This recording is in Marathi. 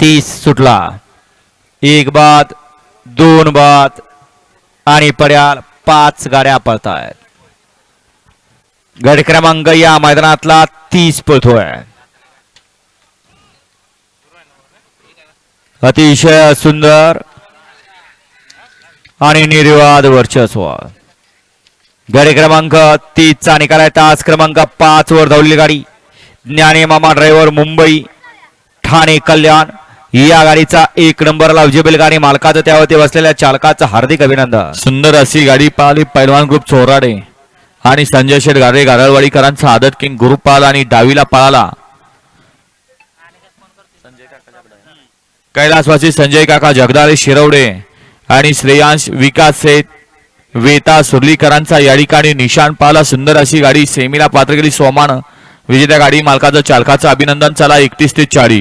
तीस सुटला. एक बाद दोन बाद आणि पड्याल पाच गाड्या पळतायत. गड क्रमांक या मैदानातला तीस पळतोय. अतिशय सुंदर आणि निर्वाद वर्चस्व. गाडी क्रमांक तीसचा निकाल आहे. तास क्रमांक पाच वर धावलेली गाडी. ज्ञाने मामा ड्रायव्हर मुंबई. ठाणे कल्याण. या गाडीचा एक नंबरला विजेबल गाडी मालकाचं त्यावरती बसलेल्या चालकाचं हार्दिक अभिनंदन. सुंदर अशी गाडी पाहिली पैलवान ग्रुप चोराडे आणि संजय शेठ गाडे गारळवाडीकरांचा आदत किंग ग्रुप पाहिला आणि डावीला पळाला. कैलासवासी संजय काका जगदाळे शिरवडे आणि श्रेयांश विकास सेठ वेता सुर्लीकरांचा या ठिकाणी निशाण पाला सुंदर अशी गाडी सेमीला पात्र केली. सोमान विजेत्या गाडी मालकाचं चालकाचं अभिनंदन. चला एकतीस ते चाळीस.